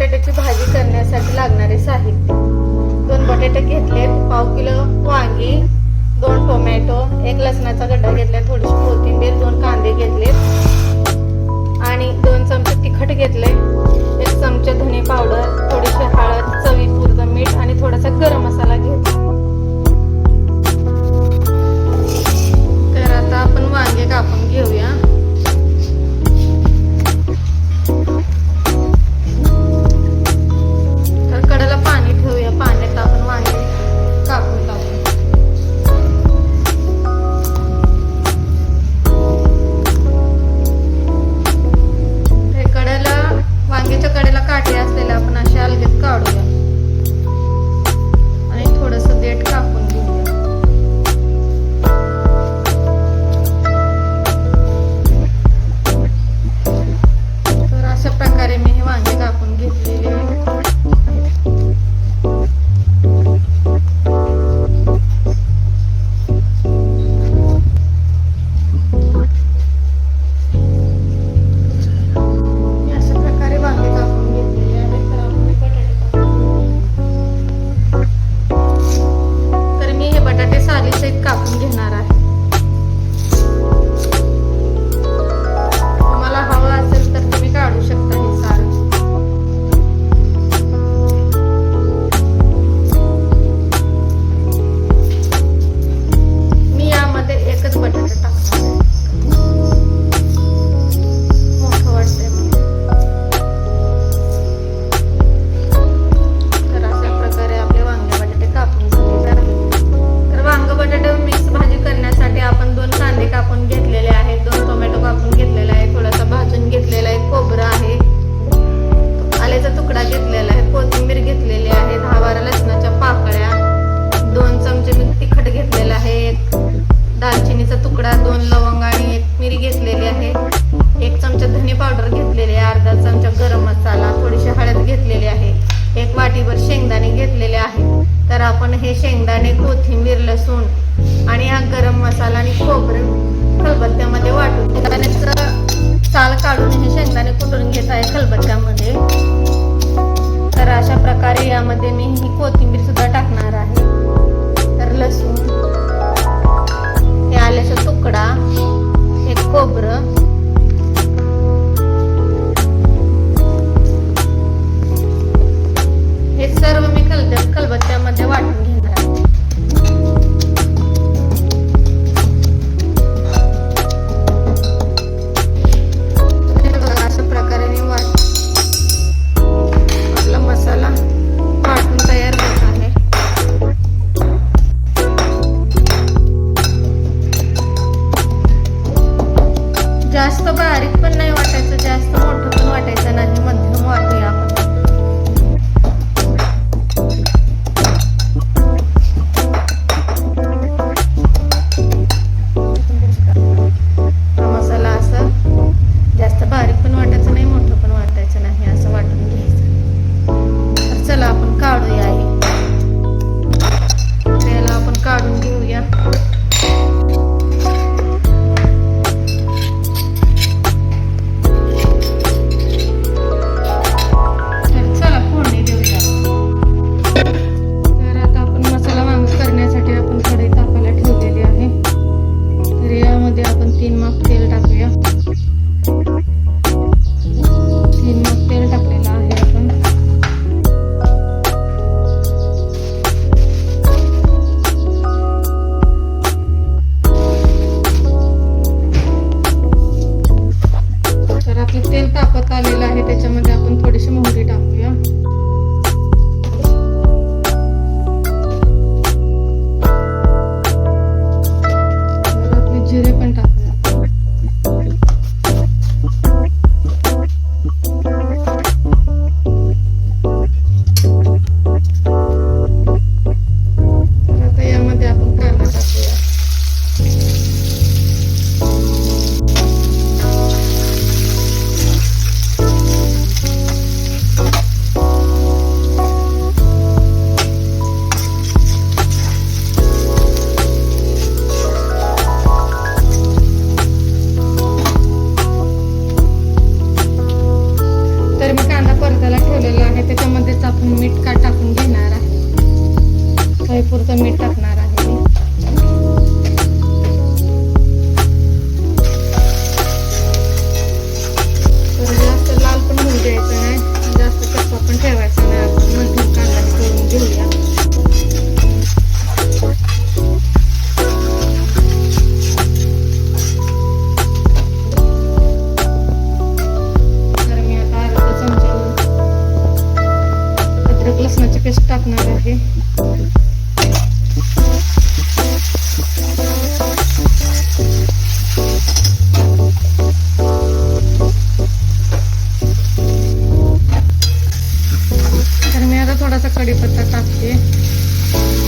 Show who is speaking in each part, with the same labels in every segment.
Speaker 1: बटाट्याची भाजी करण्यासाठी लागणारे साहित्य. दोन बटाटे घेतले पाव किलो वांगी दोन टोमॅटो एक लसणाचा गड्डा घेतला थोडीशी कोथिंबीर दोन कांदे घेतलेत आणि दोन चमचे तिखट घेतले. एक चमचे धने पावडर थोडीशी हळद चवीपूर्ण मीठ आणि थोडासा गरम मसाला घेतला. शेंगदाणे कोथिंबीर लसूण आणि हा गरम मसाला आणि खोबरं खलबत्त्यामध्ये वाटून शेंगदाण्याचं साल काढून हे शेंगदाणे कुटून घेत आहे खलबत्त्यामध्ये. तर अशा प्रकारे यामध्ये मी ही कोथिंबीर सुद्धा टाकणार आहे. तर लसूण हे आल्याचा तुकडा हे खोबरं. हे सर्व मी कल खलबत्त्यामध्ये वाटून थोडासा कडीपत्ता टाकते.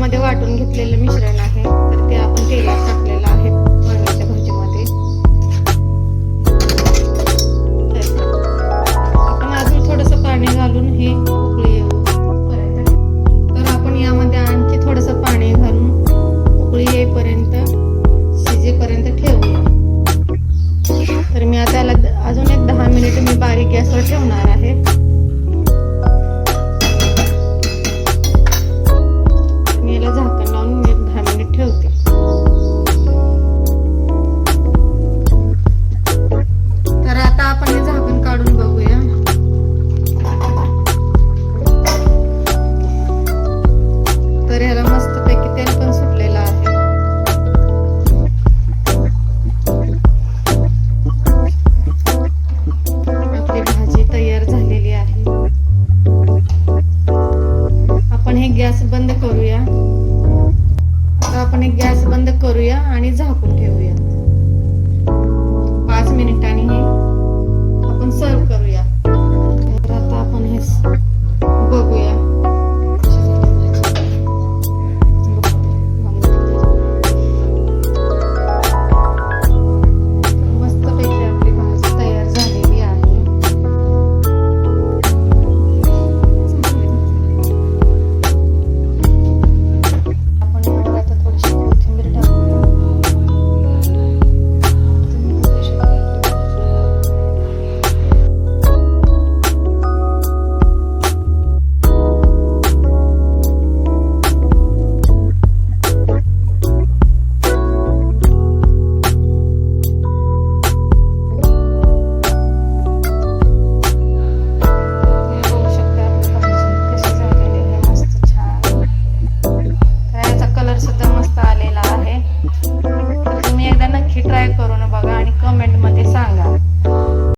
Speaker 1: मध्ये वाटून घेतलेलं मिश्रण आहे तर ते आपण तेल आणि झाकून